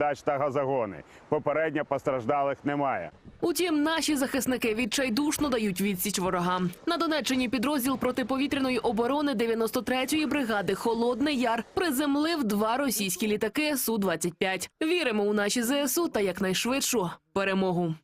дач та газогони. Попередньо постраждалих немає. Утім, наші захисники відчайдушно дають відсіч ворогам. На Донеччині підрозділ протиповітряної оборони 93-ї бригади Холодний Яр приземлив два російські літаки су 25 Віримо у наші ЗСУ та якнайшвидшу перемогу.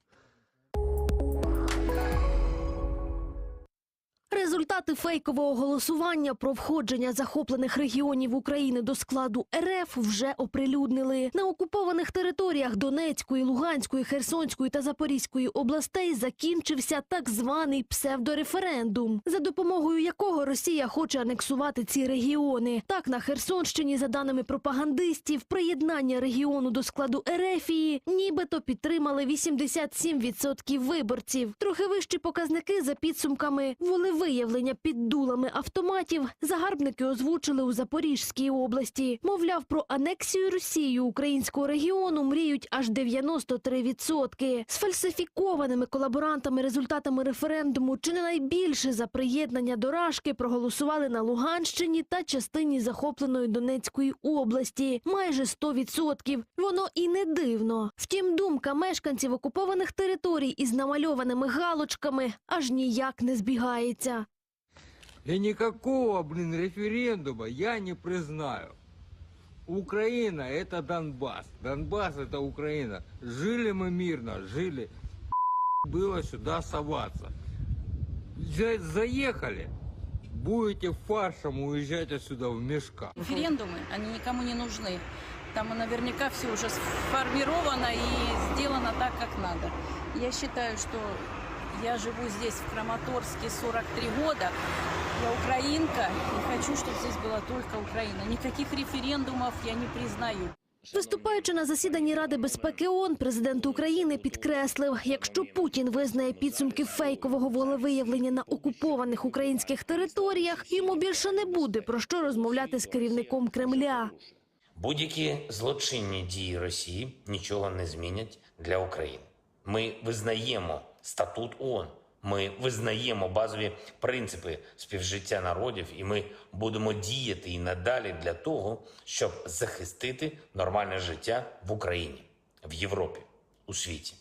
Результати фейкового голосування про входження захоплених регіонів України до складу РФ вже оприлюднили. На окупованих територіях Донецької, Луганської, Херсонської та Запорізької областей закінчився так званий псевдореферендум, за допомогою якого Росія хоче анексувати ці регіони. Так на Херсонщині, за даними пропагандистів, приєднання регіону до складу Ерефії нібито підтримали 87% виборців. Трохи вищі показники за підсумками волевиявлення під дулами автоматів загарбники озвучили у Запорізькій області. Мовляв, про анексію Росією українського регіону мріють аж 93%. Сфальсифікованими колаборантами результатами референдуму чи не найбільше за приєднання до Рашки проголосували на Луганщині та частині захопленої Донецької області. Майже 100%. Воно і не дивно. Втім, думка мешканців окупованих територій із намальованими галочками аж ніяк не збігається. И никакого, блин, референдума я не признаю. Украина – это Донбасс. Донбасс – это Украина. Жили мы мирно, жили. Было сюда соваться. За- Заехали. Будете фаршем уезжать отсюда в мешках. Референдумы, они никому не нужны. Там наверняка все уже сформировано и сделано так, как надо. Я считаю, что я живу здесь, в Краматорске, 43 года. Я украинка и хочу, чтобы здесь была только Украина. Никаких референдумов я не признаю. Виступаючи на засіданні Ради безпеки ООН, президент України підкреслив, якщо Путін визнає підсумки фейкового волевиявлення на окупованих українських територіях, йому більше не буде про що розмовляти з керівником Кремля. Будь-які злочинні дії Росії нічого не змінять для України. Ми визнаємо статут ООН, ми визнаємо базові принципи співжиття народів, і ми будемо діяти і надалі для того, щоб захистити нормальне життя в Україні, в Європі, у світі.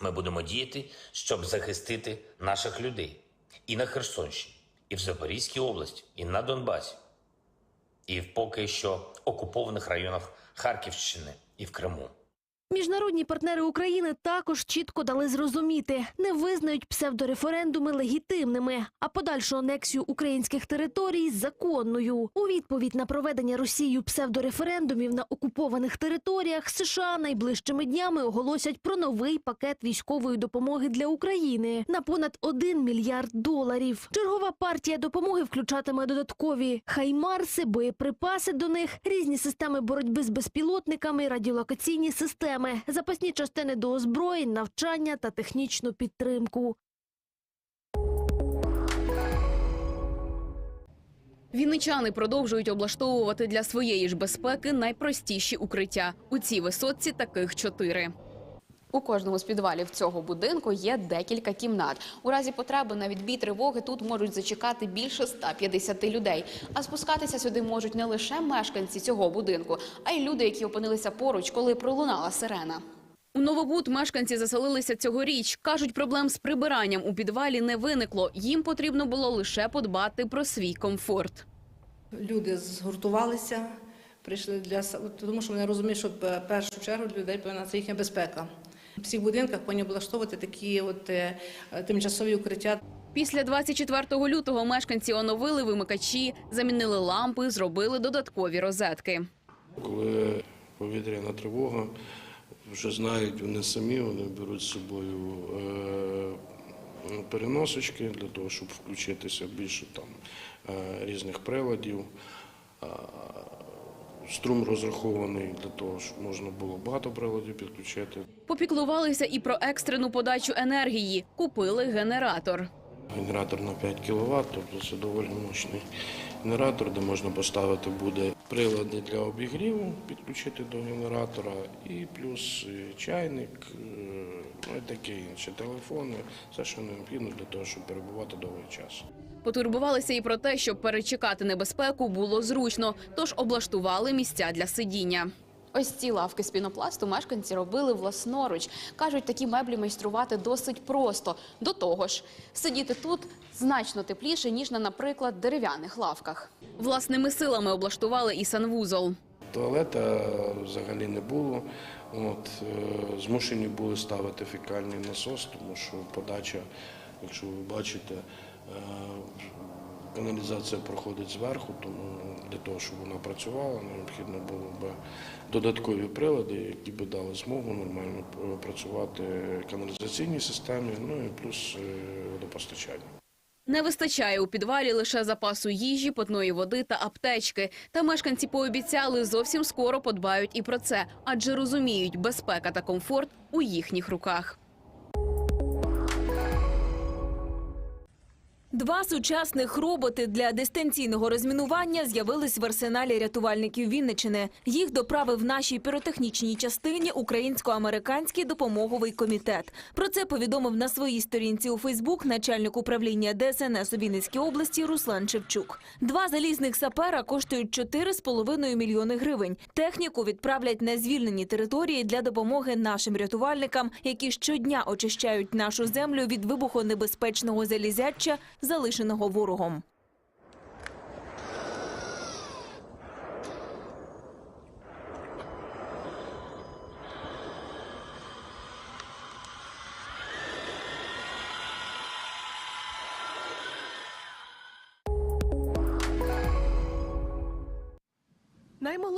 Ми будемо діяти, щоб захистити наших людей і на Херсонщині, і в Запорізькій області, і на Донбасі і в поки що окупованих районах Харківщини і в Криму. Міжнародні партнери України також чітко дали зрозуміти, не визнають псевдореферендуми легітимними, а подальшу анексію українських територій законною. У відповідь на проведення Росією псевдореферендумів на окупованих територіях США найближчими днями оголосять про новий пакет військової допомоги для України на понад 1 мільярд доларів. Чергова партія допомоги включатиме додаткові хаймарси, боєприпаси до них, різні системи боротьби з безпілотниками, радіолокаційні системи, запасні частини до озброєнь, навчання та технічну підтримку. Вінничани продовжують облаштовувати для своєї ж безпеки найпростіші укриття. У цій висотці таких чотири. У кожному з підвалів цього будинку є декілька кімнат. У разі потреби на відбій тривоги тут можуть зачекати більше 150 людей. А спускатися сюди можуть не лише мешканці цього будинку, а й люди, які опинилися поруч, коли пролунала сирена. У Новобуд мешканці заселилися цьогоріч. Кажуть, проблем з прибиранням у підвалі не виникло. Їм потрібно було лише подбати про свій комфорт. Люди згуртувалися, прийшли для тому, що вони розуміють, що в першу чергу для людей повинна це їхня безпека. В всіх будинках повинні облаштовувати такі от е, тимчасові укриття. Після 24 лютого мешканці оновили вимикачі, замінили лампи, зробили додаткові розетки. Коли повітряна тривога, вже знають вони самі, вони беруть з собою е, переносочки для того, щоб включитися більше там е, різних приладів. Струм розрахований для того, щоб можна було багато приладів підключити. Попіклувалися і про екстрену подачу енергії. Купили генератор. Генератор на 5 кВт, тобто це доволі мощний генератор, де можна поставити буде прилади для обігріву, підключити до генератора, і плюс чайник, е, ну і таке інше, телефони, все, що необхідно для того, щоб перебувати довгий час. Потурбувалися і про те, щоб перечекати небезпеку було зручно, тож облаштували місця для сидіння. Ось ці лавки з пінопласту мешканці робили власноруч. Кажуть, такі меблі майструвати досить просто. До того ж, сидіти тут значно тепліше, ніж на, наприклад, дерев'яних лавках. Власними силами облаштували і санвузол. Туалета взагалі не було. От, е, змушені були ставити фекальний насос, тому що подача, якщо ви бачите, е, каналізація проходить зверху, тому для того, щоб вона працювала, необхідно було б додаткові прилади, які б дали змогу нормально е, працювати каналізаційній системі, ну і плюс е, водопостачання. Не вистачає у підвалі лише запасу їжі, питної води та аптечки. Та мешканці пообіцяли зовсім скоро подбають і про це, адже розуміють, безпека та комфорт у їхніх руках. Два сучасних роботи для дистанційного розмінування з'явились в арсеналі рятувальників Вінничини. Їх доправив нашій піротехнічній частині Українсько-американський допомоговий комітет. Про це повідомив на своїй сторінці у Фейсбук начальник управління ДСНС у Вінницькій області Руслан Шевчук. Два залізних сапера коштують 4,5 мільйони гривень. Техніку відправлять на звільнені території для допомоги нашим рятувальникам, які щодня очищають нашу землю від вибухонебезпечного залізяча, залишеного ворогом.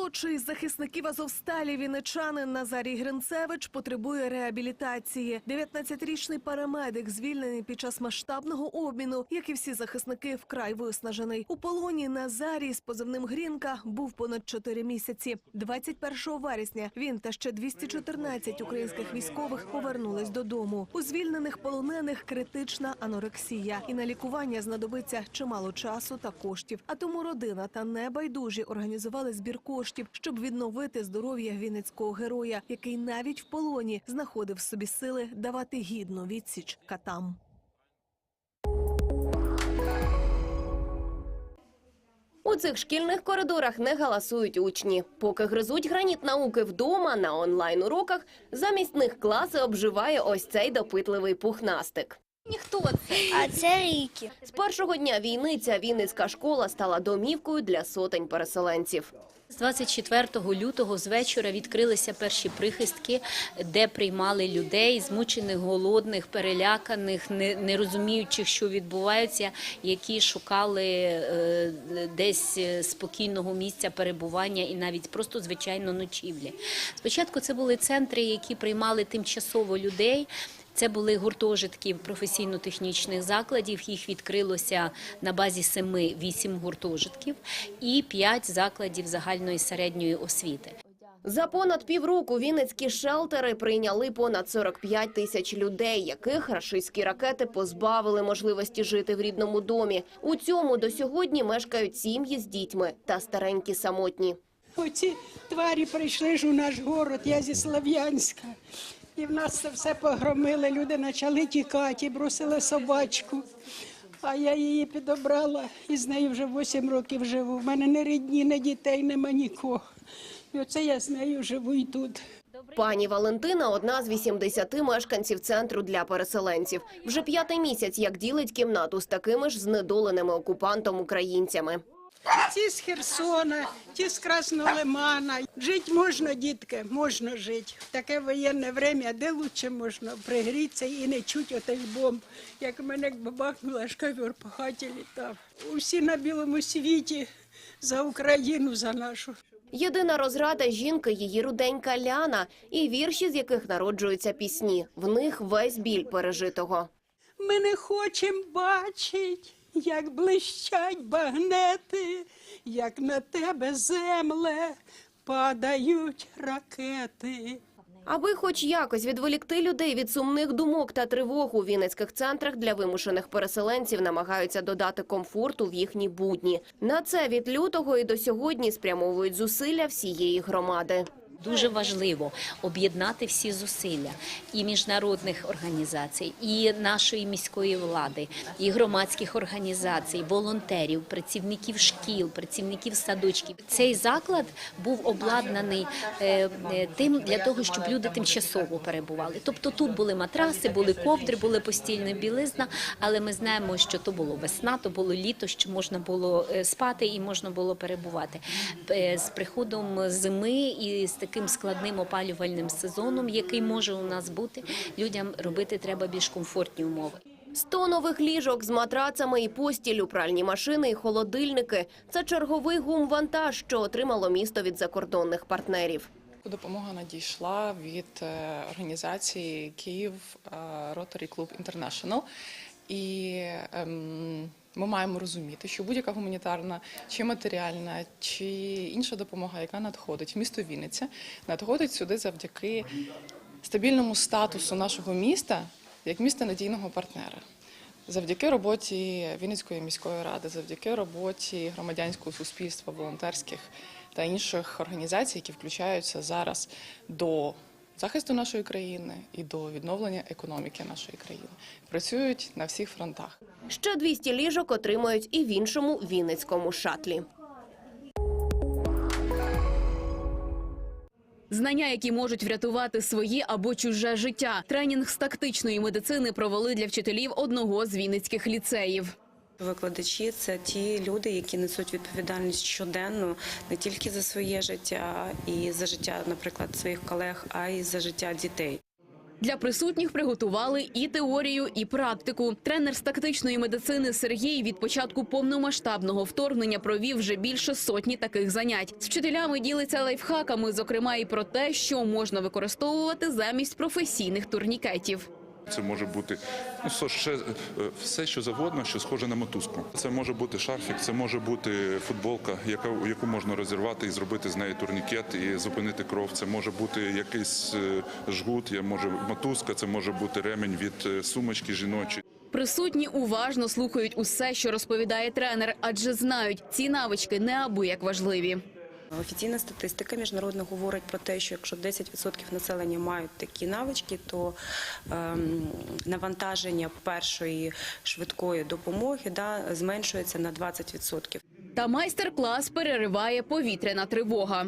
Наймолодший із захисників Азовсталі вінничанин Назарій Гринцевич потребує реабілітації. 19-річний парамедик звільнений під час масштабного обміну, як і всі захисники, вкрай виснажений. У полоні Назарій з позивним Грінка був понад 4 місяці. 21 вересня він та ще 214 українських військових повернулись додому. У звільнених полонених критична анорексія, і на лікування знадобиться чимало часу та коштів. А тому родина та небайдужі організували збір коштів, щоб відновити здоров'я вінницького героя, який навіть в полоні знаходив собі сили давати гідну відсіч катам. У цих шкільних коридорах не галасують учні. Поки гризуть граніт науки вдома на онлайн-уроках, замість них класи обживає ось цей допитливий пухнастик. Ніхто це. А це Рікі. З першого дня війни ця Вінницька школа стала домівкою для сотень переселенців. З 24 лютого з вечора відкрилися перші прихистки, де приймали людей, змучених, голодних, переляканих, не, розуміючих, що відбувається, які шукали е, десь спокійного місця перебування і навіть просто звичайно ночівлі. Спочатку це були центри, які приймали тимчасово людей. Це були гуртожитки професійно-технічних закладів. Їх відкрилося на базі семи-вісім гуртожитків і п'ять закладів загальної середньої освіти. За понад півроку вінницькі шелтери прийняли понад 45 тисяч людей, яких рашистські ракети позбавили можливості жити в рідному домі. У цьому до сьогодні мешкають сім'ї з дітьми та старенькі самотні. Оці тварі прийшли ж у наш город, я зі Слов'янська. І в нас це все погромили, люди почали тікати, бросили собачку. А я її підобрала і з нею вже 8 років живу. У мене не рідні, не дітей, нема нікого. І оце я з нею живу і тут. Пані Валентина – одна з 80 мешканців центру для переселенців. Вже п'ятий місяць, як ділить кімнату з такими ж знедоленими окупантом українцями. Ті з Херсона, ті з Красного Лимана. Жити можна, дітки, можна жити. В таке воєнне время, де лучше можна пригрітися і не чути отих бомб. Як мене бабахнула, аж ковер по хаті літав. Усі на білому світі за Україну, за нашу. Єдина розрада жінки – її руденька Ляна і вірші, з яких народжуються пісні. В них весь біль пережитого. Ми не хочемо бачить, як блищать багнети, як на тебе земле падають ракети. Аби хоч якось відволікти людей від сумних думок та тривог у вінницьких центрах для вимушених переселенців намагаються додати комфорту в їхні будні. На це від лютого і до сьогодні спрямовують зусилля всієї громади. Дуже важливо об'єднати всі зусилля і міжнародних організацій, і нашої міської влади, і громадських організацій, волонтерів, працівників шкіл, працівників садочків. Цей заклад був обладнаний е, е, тим для того, щоб люди тимчасово перебували. Тобто тут були матраси, були ковдри, були постільна білизна, але ми знаємо, що то було весна, то було літо, що можна було е, спати і можна було перебувати. З приходом зими і з таким складним опалювальним сезоном, який може у нас бути, людям робити треба більш комфортні умови. 100 нових ліжок з матрацами і постілю, пральні машини і холодильники. Це черговий гум-вантаж, що отримало місто від закордонних партнерів. Допомога надійшла від е, організації Київ Rotary Club International. І ем, ми маємо розуміти, що будь-яка гуманітарна чи матеріальна, чи інша допомога, яка надходить місто Вінниця, надходить сюди завдяки стабільному статусу нашого міста як міста надійного партнера. Завдяки роботі Вінницької міської ради, завдяки роботі громадянського суспільства, волонтерських та інших організацій, які включаються зараз до захисту нашої країни і до відновлення економіки нашої країни, працюють на всіх фронтах. Ще 200 ліжок отримають і в іншому Вінницькому шатлі. Знання, які можуть врятувати своє або чуже життя. Тренінг з тактичної медицини провели для вчителів одного з вінницьких ліцеїв. Викладачі це ті люди, які несуть відповідальність щоденно не тільки за своє життя і за життя, наприклад, своїх колег, а й за життя дітей. Для присутніх приготували і теорію, і практику. Тренер з тактичної медицини Сергій від початку повномасштабного вторгнення провів вже більше сотні таких занять. З вчителями ділиться лайфхаками, зокрема і про те, що можна використовувати замість професійних турнікетів. Це може бути ну, ще, е, все, що завгодно, що схоже на мотузку. Це може бути шарфік, це може бути футболка, яка, яку можна розірвати і зробити з неї турнікет і зупинити кров. Це може бути якийсь е, жгут, є, може мотузка, це може бути ремень від е, сумочки жіночої. Присутні уважно слухають усе, що розповідає тренер, адже знають, ці навички неабияк важливі. Офіційна статистика міжнародна говорить про те, що якщо 10% населення мають такі навички, то ем, навантаження першої швидкої допомоги зменшується на 20%. Та майстер-клас перериває повітряна тривога.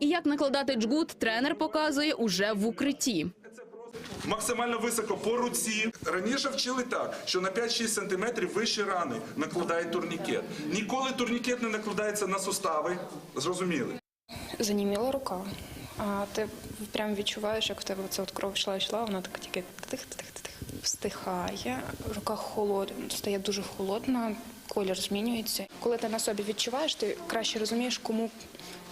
І як накладати джгут, тренер показує уже в укритті. Максимально високо по руці. Раніше вчили так, що на 5-6 сантиметрів вище рани накладає турнікет. Ніколи турнікет не накладається на сустави. Зрозуміли? Заніміла рука. А ти прям відчуваєш, як в тебе це от кров йшла йшла, вона так тільки тих-тих-тих встихає. Рука холодна, стає дуже холодна, колір змінюється. Коли ти на собі відчуваєш, ти краще розумієш, кому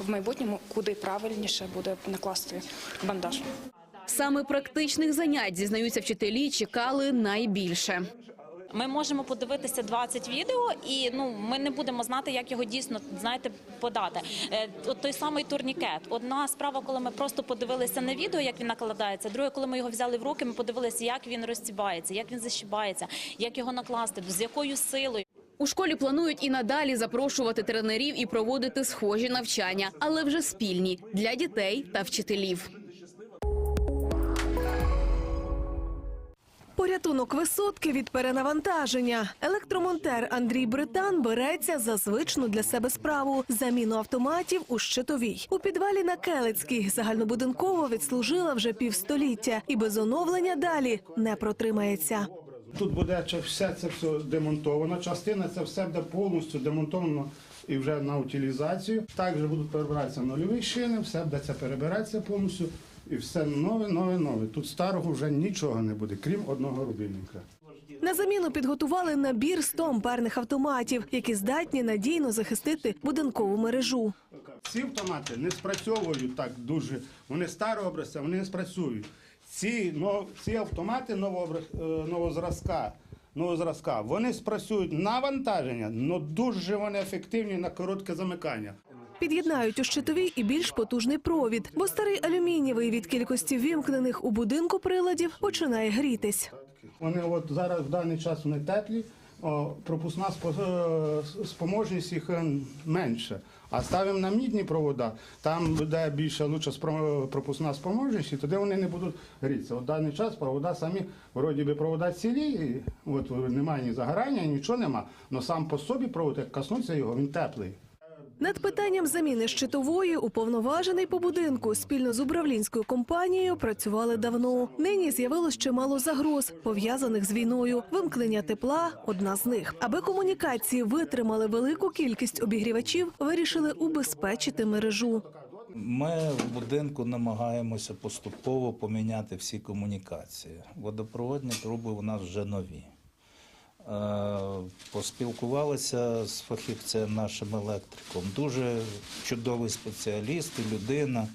в майбутньому куди правильніше буде накласти бандаж. Саме практичних занять, зізнаються вчителі, чекали найбільше. Ми можемо подивитися 20 відео, і ну ми не будемо знати, як його дійсно знаєте подати. Е, От той самий турнікет. Одна справа, коли ми просто подивилися на відео, як він накладається. Друге, коли ми його взяли в руки, ми подивилися, як він розтібається, як він защибається, як його накласти, з якою силою. У школі планують і надалі запрошувати тренерів і проводити схожі навчання, але вже спільні для дітей та вчителів. Порятунок висотки від перенавантаження. Електромонтер Андрій Британ береться за звичну для себе справу заміну автоматів у щитовій. У підвалі на Келицькій загальнобудинково відслужила вже півстоліття і без оновлення далі не протримається. Тут буде все це все демонтовано. Частина це все буде повністю демонтовано і вже на утилізацію. Також будуть перебиратися нульові шини, все буде це перебиратися повністю. І все нове, нове, нове. Тут старого вже нічого не буде, крім одного рубільника. На заміну підготували набір 100 амперних автоматів, які здатні надійно захистити будинкову мережу. Ці автомати не спрацьовують так дуже. Вони старого образця, вони не спрацюють. Ці, но, ці автомати е, новозразка, новозразка, вони спрацюють на вантаження, але дуже вони ефективні на коротке замикання. Під'єднають у щитовій і більш потужний провід, бо старий алюмінієвий від кількості вімкнених у будинку приладів починає грітись. Вони от зараз в даний час вони теплі, пропускна е, спроможність їх е, менше. А ставимо на мідні провода, там буде більше лучше пропускна спроможність, і тоді вони не будуть грітися. От даний час провода самі, вроді би провода цілі, от немає ні загорання, нічого нема. але сам по собі провод, як коснуться його, він теплий. Над питанням заміни щитової уповноважений по будинку спільно з управлінською компанією працювали давно. Нині з'явилось чимало загроз, пов'язаних з війною. Вимкнення тепла одна з них. Аби комунікації витримали велику кількість обігрівачів, вирішили убезпечити мережу. Ми в будинку намагаємося поступово поміняти всі комунікації. Водопроводні труби у нас вже нові. Е, Поспілкувалися з фахівцем нашим електриком. Дуже чудовий спеціаліст і людина.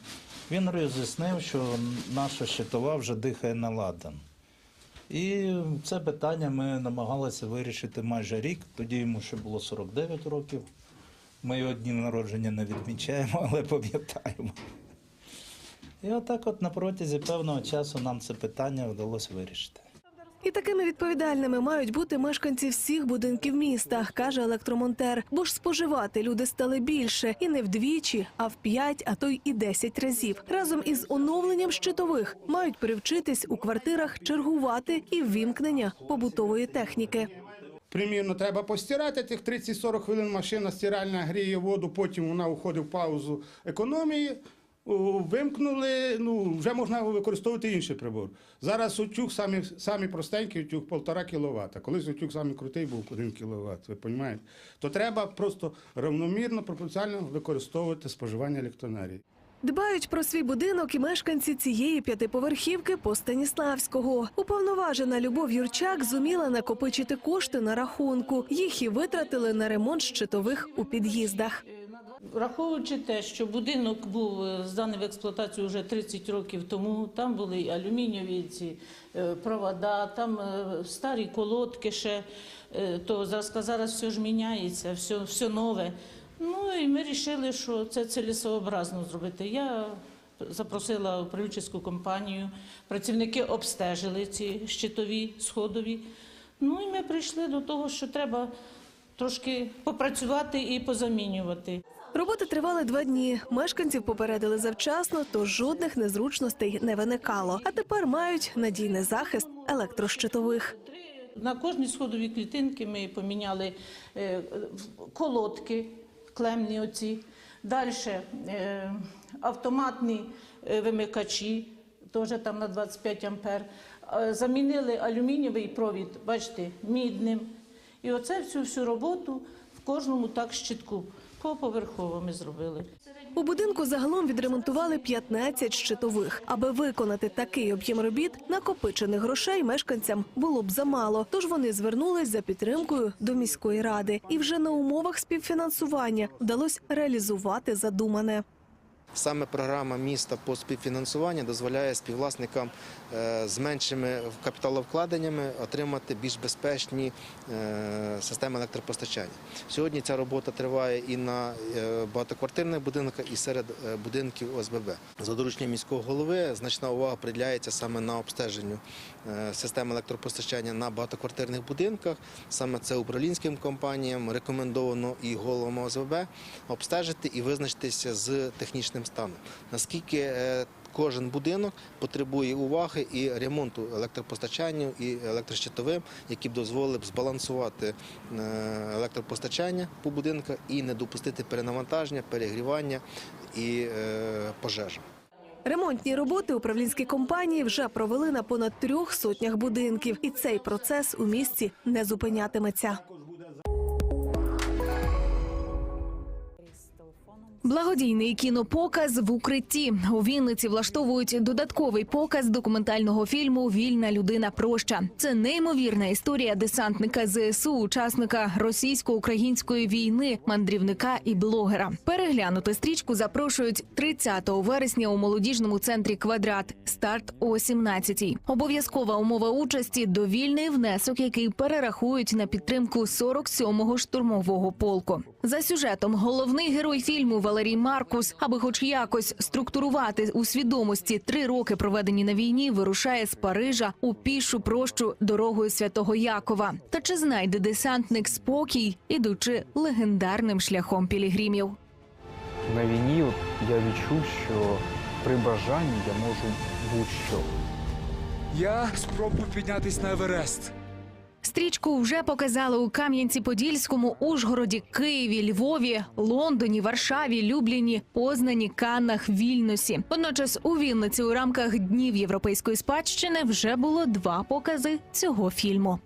Він роз'яснив, що наша щитова вже дихає на ладан. І це питання ми намагалися вирішити майже рік. Тоді йому ще було 49 років. Ми його дні народження не відмічаємо, але пам'ятаємо. І отак, от на протязі певного часу нам це питання вдалося вирішити. І такими відповідальними мають бути мешканці всіх будинків міста, каже електромонтер. Бо ж споживати люди стали більше і не вдвічі, а в п'ять, а то й і десять разів. Разом із оновленням щитових мають привчитись у квартирах чергувати і ввімкнення побутової техніки. Примірно, треба постирати тих 30-40 хвилин машина стиральна гріє воду, потім вона уходить в паузу економії. Вимкнули, ну вже можна використовувати інший прибор. Зараз утюг самі, самі простенький утюг 1,5 кВт. Колись утюг самий крутий був 1 кВт, ви розумієте? То треба просто равномірно, пропорціонально використовувати споживання електроенергії. Дбають про свій будинок і мешканці цієї п'ятиповерхівки по Станіславського. Уповноважена Любов Юрчак зуміла накопичити кошти на рахунку. Їх і витратили на ремонт щитових у під'їздах. Враховуючи те, що будинок був е, зданий в експлуатацію вже 30 років тому, там були алюмінієві ці е, провода, там е, старі колодки ще, то зараз, зараз все ж міняється, все, все нове. Ну і ми вирішили, що це цілесообразно зробити. Я запросила управлінську компанію, працівники обстежили ці щитові, сходові. Ну і ми прийшли до того, що треба трошки попрацювати і позамінювати. Роботи тривали два дні. Мешканців попередили завчасно, тож жодних незручностей не виникало. А тепер мають надійний захист електрощитових. На кожній сходовій клітинки ми поміняли е, колодки, клемні оці. Далі е, автоматні е, вимикачі, теж там на 25 ампер. Замінили алюмінієвий провід, бачите, мідним. І оце всю всю роботу в кожному так щитку. Поповерхово ми зробили. У будинку загалом відремонтували 15 щитових. Аби виконати такий об'єм робіт, накопичених грошей мешканцям було б замало. Тож вони звернулись за підтримкою до міської ради. І вже на умовах співфінансування вдалося реалізувати задумане. Саме програма міста по співфінансуванню дозволяє співвласникам е, з меншими капіталовкладеннями отримати більш безпечні е, системи електропостачання. Сьогодні ця робота триває і на е, багатоквартирних будинках, і серед будинків ОСББ. За дорученням міського голови значна увага приділяється саме на обстеженню е, системи електропостачання на багатоквартирних будинках. Саме це управлінським компаніям рекомендовано і головам ОСББ обстежити і визначитися з технічним станом. Наскільки е, кожен будинок потребує уваги і ремонту електропостачанню і електрощитовим, які б дозволили б збалансувати е, електропостачання по будинках і не допустити перенавантаження, перегрівання і пожежі. Ремонтні роботи управлінські компанії вже провели на понад трьох сотнях будинків, і цей процес у місті не зупинятиметься. Благодійний кінопоказ в укритті у Вінниці влаштовують додатковий показ документального фільму Вільна людина проща. Це неймовірна історія десантника ЗСУ, учасника російсько-української війни, мандрівника і блогера. Переглянути стрічку запрошують 30 вересня у молодіжному центрі Квадрат. Старт о 17-й. Обов'язкова умова участі довільний внесок, який перерахують на підтримку 47-го штурмового полку. За сюжетом головний герой фільму Валерій Маркус, аби хоч якось структурувати у свідомості три роки проведені на війні, вирушає з Парижа у пішу прощу дорогою святого Якова. Та чи знайде десантник спокій, ідучи легендарним шляхом пілігримів? На війні от я відчув, що при бажанні я можу будь-що. Я спробую піднятись на Еверест. Стрічку вже показали у Кам'янці-Подільському, Ужгороді, Києві, Львові, Лондоні, Варшаві, Любліні, Познані, Каннах, Вільносі. Водночас у Вінниці у рамках днів європейської спадщини вже було два покази цього фільму.